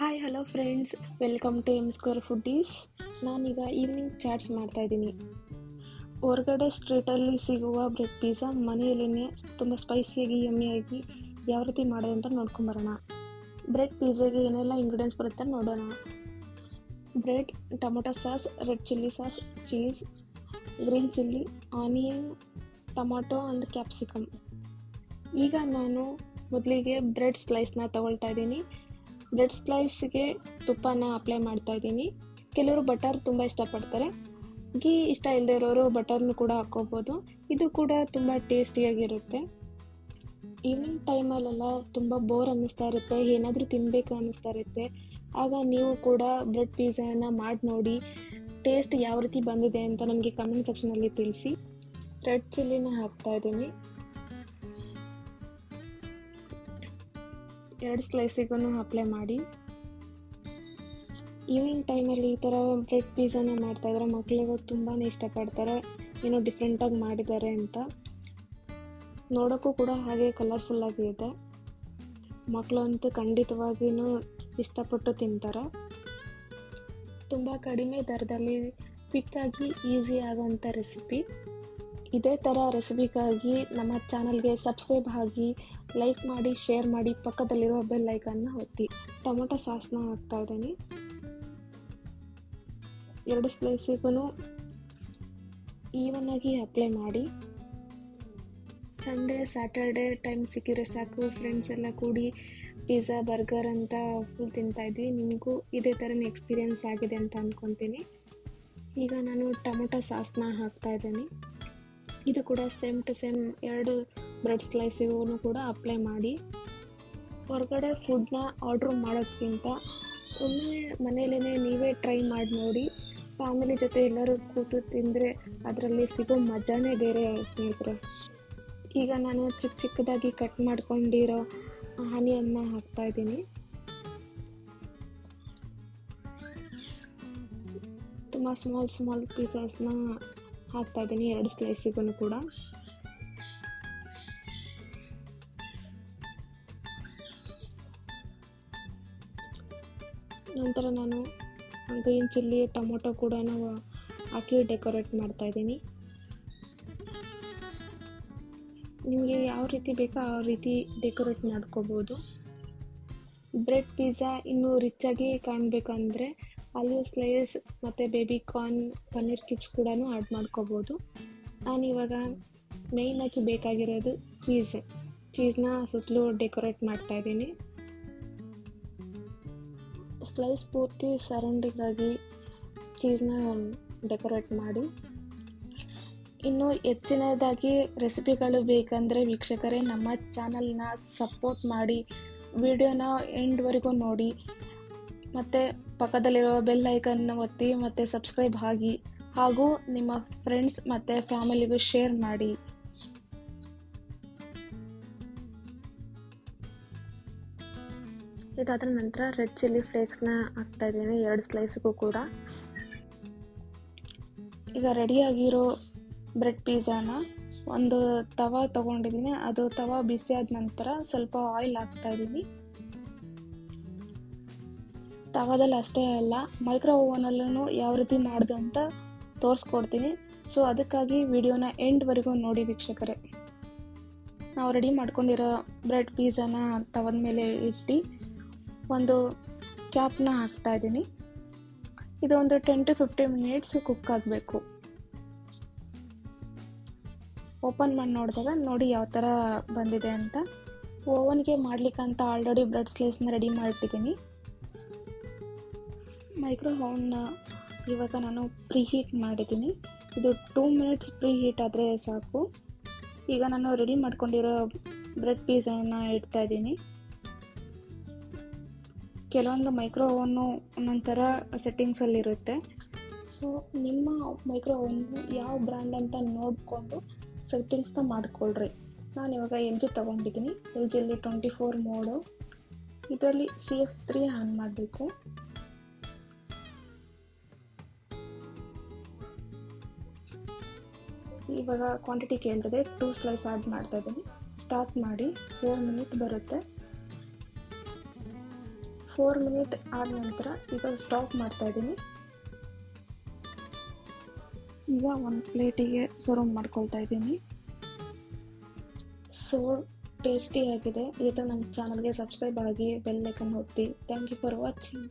Hi hello friends welcome to M square foodies ನಾನೀಗ evening chaats ಮಾಡ್ತಾಯಿದ್ದೀನಿ ಹೊರಗಡೆ ಸ್ಟ್ರೀಟಲ್ಲಿ ಸಿಗುವ ಬ್ರೆಡ್ ಪಿಜ್ಜಾ ಮನೆಯಲ್ಲಿನೇ ತುಂಬ ಸ್ಪೈಸಿಯಾಗಿ ಯಮ್ಮಿಯಾಗಿ ಯಾವ ರೀತಿ ಮಾಡೋದು ಅಂತ ನೋಡ್ಕೊಂಬರೋಣ ಬ್ರೆಡ್ ಪಿಜ್ಜಾಗೆ ಏನೆಲ್ಲ ಇಂಗ್ರೀಡಿಯೆಂಟ್ಸ್ ಬರುತ್ತೆ ನೋಡೋಣ. Bread tomato sauce red chilli sauce cheese green chilli onion tomato and capsicum ಈಗ ನಾನು ಮೊದಲಿಗೆ ಬ್ರೆಡ್ ಸ್ಲೈಸ್ನ ತಗೊಳ್ತಾ ಇದ್ದೀನಿ. ಬ್ರೆಡ್ ಸ್ಲೈಸ್ಗೆ ತುಪ್ಪನ ಅಪ್ಲೈ ಮಾಡ್ತಾ ಇದ್ದೀನಿ. ಕೆಲವರು ಬಟರ್ ತುಂಬ ಇಷ್ಟಪಡ್ತಾರೆ. ಗೀ ಇಷ್ಟ ಇಲ್ಲದೆ ಇರೋರು ಬಟರ್ನು ಕೂಡ ಹಾಕ್ಕೋಬೋದು. ಇದು ಕೂಡ ತುಂಬ ಟೇಸ್ಟಿಯಾಗಿರುತ್ತೆ. ಈವ್ನಿಂಗ್ ಟೈಮಲ್ಲೆಲ್ಲ ತುಂಬ ಬೋರ್ ಅನ್ನಿಸ್ತಾ ಇರುತ್ತೆ. ಏನಾದರೂ ತಿನ್ನಬೇಕು ಅನ್ನಿಸ್ತಾ ಇರುತ್ತೆ. ಆಗ ನೀವು ಕೂಡ ಬ್ರೆಡ್ ಪಿಜ್ಜಾನ ಮಾಡಿ ನೋಡಿ, ಟೇಸ್ಟ್ ಯಾವ ರೀತಿ ಬಂದಿದೆ ಅಂತ ನನಗೆ ಕಮೆಂಟ್ ಸೆಕ್ಷನಲ್ಲಿ ತಿಳಿಸಿ. ರೆಡ್ ಚಿಲ್ಲಿನ ಹಾಕ್ತಾ ಇದ್ದೀನಿ. ಎರಡು ಸ್ಲೈಸಿಗೂ ಅಪ್ಲೈ ಮಾಡಿ. ಈವ್ನಿಂಗ್ ಟೈಮಲ್ಲಿ ಈ ಥರ ಬ್ರೆಡ್ ಪಿಜ್ಜಾನ ಮಾಡ್ತಾಯಿದ್ರೆ ಮಕ್ಕಳಿಗೂ ತುಂಬಾ ಇಷ್ಟಪಡ್ತಾರೆ. ಏನೋ ಡಿಫ್ರೆಂಟಾಗಿ ಮಾಡಿದ್ದಾರೆ ಅಂತ. ನೋಡೋಕ್ಕೂ ಕೂಡ ಹಾಗೆ ಕಲರ್ಫುಲ್ಲಾಗಿ ಇದೆ. ಮಕ್ಕಳು ಅಂತೂ ಖಂಡಿತವಾಗಿಯೂ ಇಷ್ಟಪಟ್ಟು ತಿಂತಾರೆ. ತುಂಬ ಕಡಿಮೆ ದರದಲ್ಲಿ ಕ್ವಿಕ್ಕಾಗಿ ಈಸಿ ಆಗೋವಂಥ ರೆಸಿಪಿ ಇದೇ ಥರ ರೆಸಿಪಿಗಾಗಿ ನಮ್ಮ ಚಾನಲ್ಗೆ ಸಬ್ಸ್ಕ್ರೈಬ್ ಆಗಿ ಲೈಕ್ ಮಾಡಿ ಶೇರ್ ಮಾಡಿ ಪಕ್ಕದಲ್ಲಿರೋ ಬೆಲ್ ಐಕನ್ನ ಒತ್ತಿ. ಟೊಮೊಟೊ ಸಾಸ್ನ ಹಾಕ್ತಾ ಇದ್ದೀನಿ. ಎರಡು ಸ್ಲೈಸಿಗೂ ಈವನ್ನಾಗಿ ಅಪ್ಲೈ ಮಾಡಿ. ಸಂಡೇ ಸ್ಯಾಟರ್ಡೇ ಟೈಮ್ ಸಿಕ್ಕಿದ್ರೆ ಸಾಕು. ಫ್ರೆಂಡ್ಸ್ ಎಲ್ಲ ಕೂಡಿ ಪಿಜ್ಜಾ ಬರ್ಗರ್ ಅಂತ ಫುಲ್ ತಿಂತಾಯಿದ್ವಿ ನಿಮಗೂ ಇದೇ ಥರನೇ ಎಕ್ಸ್ಪೀರಿಯೆನ್ಸ್ ಆಗಿದೆ ಅಂತ ಅಂದ್ಕೊತೀನಿ ಈಗ ನಾನು ಟೊಮೊಟೊ ಸಾಸ್ನ ಹಾಕ್ತಾ ಇದ್ದೀನಿ. ಇದು ಕೂಡ ಸೇಮ್ ಟು ಸೇಮ್ ಎರಡು ಬ್ರೆಡ್ ಸ್ಲೈಸಿಗೂ ಕೂಡ ಅಪ್ಲೈ ಮಾಡಿ ಹೊರಗಡೆ ಫುಡ್ನ ಆರ್ಡ್ರ್ ಮಾಡೋದಕ್ಕಿಂತ ಒಮ್ಮೆ ಮನೇಲೇ ನೀವೇ ಟ್ರೈ ಮಾಡಿ ನೋಡಿ ಫ್ಯಾಮಿಲಿ ಜೊತೆ ಎಲ್ಲರೂ ಕೂತು ತಿಂದರೆ ಅದರಲ್ಲಿ ಸಿಗೋ ಮಜಾನೇ ಬೇರೆ ಸ್ನೇಹಿತರೆ. ಈಗ ನಾನು ಚಿಕ್ಕ ಚಿಕ್ಕದಾಗಿ ಕಟ್ ಮಾಡ್ಕೊಂಡಿರೋ ಹಾನಿಯನ್ನು ಹಾಕ್ತಾ ಇದ್ದೀನಿ. ತುಂಬ ಸ್ಮಾಲ್ ಸ್ಮಾಲ್ ಪೀಸಸ್ನ ಹಾಕ್ತಾ ಇದ್ದೀನಿ ಎರಡು ಸ್ಲೈಸಿಗೂ ಕೂಡ. ನಂತರ ನಾನು ಗ್ರೀನ್ ಚಿಲ್ಲಿ ಟೊಮೊಟೊ ಕೂಡ ಹಾಕಿ ಡೆಕೋರೇಟ್ ಮಾಡ್ತಾ ಇದ್ದೀನಿ. ನಿಮಗೆ ಯಾವ ರೀತಿ ಬೇಕೋ ಆ ರೀತಿ ಡೆಕೋರೇಟ್ ಮಾಡ್ಕೋಬೋದು. ಬ್ರೆಡ್ ಪಿಜ್ಜಾ ಇನ್ನೂ ರಿಚ್ಚಾಗಿ ಕಾಣಬೇಕಂದ್ರೆ ಆಲಿವ್ ಸ್ಲೈಸ್ ಮತ್ತು ಬೇಬಿ ಕಾರ್ನ್ ಪನ್ನೀರ್ ಕ್ಯೂಬ್ಸ್ ಕೂಡ ಆ್ಯಡ್ ಮಾಡ್ಕೋಬೋದು. ನಾನಿವಾಗ ಮೇಯ್ನಾಗಿ ಬೇಕಾಗಿರೋದು ಚೀಸ್ ಚೀಸ್ನ ಸುತ್ತಲೂ ಡೆಕೋರೇಟ್ ಮಾಡ್ತಾಯಿದ್ದೀನಿ ಸ್ಲೈಸ್ ಪೂರ್ತಿ ಸರೌಂಡಿಂಗಾಗಿ ಚೀಸ್ನ ಡೆಕೋರೇಟ್ ಮಾಡಿ. ಇನ್ನು ಹೆಚ್ಚಿನದಾಗಿ ರೆಸಿಪಿಗಳು ಬೇಕಂದರೆ ವೀಕ್ಷಕರೇ ನಮ್ಮ ಚಾನಲ್ನ ಸಪೋರ್ಟ್ ಮಾಡಿ, ವಿಡಿಯೋನ ಎಂಡ್ವರೆಗೂ ನೋಡಿ, ಮತ್ತು ಪಕ್ಕದಲ್ಲಿರೋ ಬೆಲ್ ಐಕನ್ನ ಒತ್ತಿ ಮತ್ತು ಸಬ್ಸ್ಕ್ರೈಬ್ ಆಗಿ ಹಾಗೂ ನಿಮ್ಮ ಫ್ರೆಂಡ್ಸ್ ಮತ್ತು ಫ್ಯಾಮಿಲಿಗೂ ಶೇರ್ ಮಾಡಿ. ಇದಾದ ನಂತರ ರೆಡ್ ಚಿಲ್ಲಿ ಫ್ಲೇಕ್ಸ್ನ ಹಾಕ್ತಾ ಇದ್ದೀನಿ, ಎರಡು ಸ್ಲೈಸ್ಗೂ ಕೂಡ. ಈಗ ರೆಡಿಯಾಗಿರೋ ಬ್ರೆಡ್ ಪಿಜ್ಜಾನ ಒಂದು ತವ ತಗೊಂಡಿದ್ದೀನಿ, ಅದು ತವ ಬಿಸಿ ಆದ ನಂತರ ಸ್ವಲ್ಪ ಆಯಿಲ್ ಹಾಕ್ತಾ ಇದ್ದೀನಿ. ತವದಲ್ಲಿ ಅಷ್ಟೇ ಅಲ್ಲ ಮೈಕ್ರೋ ಓವನಲ್ಲೂ ಯಾವ ರೀತಿ ಮಾಡ್ದು ಅಂತ ತೋರಿಸ್ಕೊಡ್ತೀನಿ. ಸೊ ಅದಕ್ಕಾಗಿ ವಿಡಿಯೋನ ಎಂಡ್ವರೆಗೂ ನೋಡಿ ವೀಕ್ಷಕರೇ. ನಾವು ರೆಡಿ ಮಾಡ್ಕೊಂಡಿರೋ ಬ್ರೆಡ್ ಪಿಜ್ಜಾನ ತವದ ಮೇಲೆ ಇಟ್ಟು ಒಂದು ಕ್ಯಾಪ್ನ ಹಾಕ್ತಾ ಇದ್ದೀನಿ. ಇದೊಂದು ten to fifteen minutes cook ಆಗಬೇಕು. ಓಪನ್ ಮಾಡಿ ನೋಡಿದಾಗ ನೋಡಿ ಯಾವ ಥರ ಬಂದಿದೆ ಅಂತ. ಓವನ್ಗೆ ಮಾಡ್ಲಿಕ್ಕಂತ ಆಲ್ರೆಡಿ ಬ್ರೆಡ್ ಸ್ಲೈಸ್ನ ರೆಡಿ ಮಾಡಿಟ್ಟಿದ್ದೀನಿ ಮೈಕ್ರೋ ಓವನ್ನ ಇವಾಗ ನಾನು ಪ್ರೀ ಹೀಟ್ ಮಾಡಿದ್ದೀನಿ. ಇದು ಟೂ ಮಿನಿಟ್ಸ್ ಪ್ರೀ ಹೀಟ್ ಆದರೆ ಸಾಕು. ಈಗ ನಾನು ರೆಡಿ ಮಾಡ್ಕೊಂಡಿರೋ ಬ್ರೆಡ್ ಪೀಸನ್ನು ಇಡ್ತಾ ಇದ್ದೀನಿ. ಕೆಲವೊಂದು ಮೈಕ್ರೋ ಓವನ್ನು ಒಂದೊಂಥರ ಸೆಟ್ಟಿಂಗ್ಸಲ್ಲಿರುತ್ತೆ ಸೊ ನಿಮ್ಮ ಮೈಕ್ರೋ ಯಾವ ಬ್ರ್ಯಾಂಡ್ ಅಂತ ನೋಡಿಕೊಂಡು ಸೆಟ್ಟಿಂಗ್ಸ್ನ ಮಾಡಿಕೊಳ್ಳ್ರಿ ನಾನು ಇವಾಗ ಎಲ್ ಜಿ ತೊಗೊಂಡಿದ್ದೀನಿ. ಎಲ್ ಜಿಯಲ್ಲಿ ಟ್ವೆಂಟಿ ಫೋರ್ ಮೋಡು ಇದರಲ್ಲಿ ಸಿ ಎಫ್ ತ್ರೀ ಆನ್ ಮಾಡಬೇಕು. ಇವಾಗ ಕ್ವಾಂಟಿಟಿ ಕೇಳ್ತದೆ. ಟೂ ಸ್ಲೈಸ್ ಆ್ಯಡ್ ಮಾಡ್ತಾ ಇದ್ದೀನಿ. ಸ್ಟಾರ್ಟ್ ಮಾಡಿ. ಫೋರ್ ಮಿನಿಟ್ ಬರುತ್ತೆ. ಫೋರ್ ಮಿನಿಟ್ ಆದ ನಂತರ ಈಗ ಸ್ಟಾಪ್ ಮಾಡ್ತಾ ಇದ್ದೀನಿ. ಈಗ ಒಂದು ಪ್ಲೇಟಿಗೆ ಸರ್ವ್ ಮಾಡ್ಕೊಳ್ತಾ ಇದ್ದೀನಿ. ಸೊ ಟೇಸ್ಟಿಯಾಗಿದೆ ಇದು ನಮ್ಮ ಚಾನಲ್ಗೆ ಸಬ್ಸ್ಕ್ರೈಬ್ ಆಗಿ ಬೆಲ್ ಐಕನ್ ಒತ್ತಿ. Thank you for watching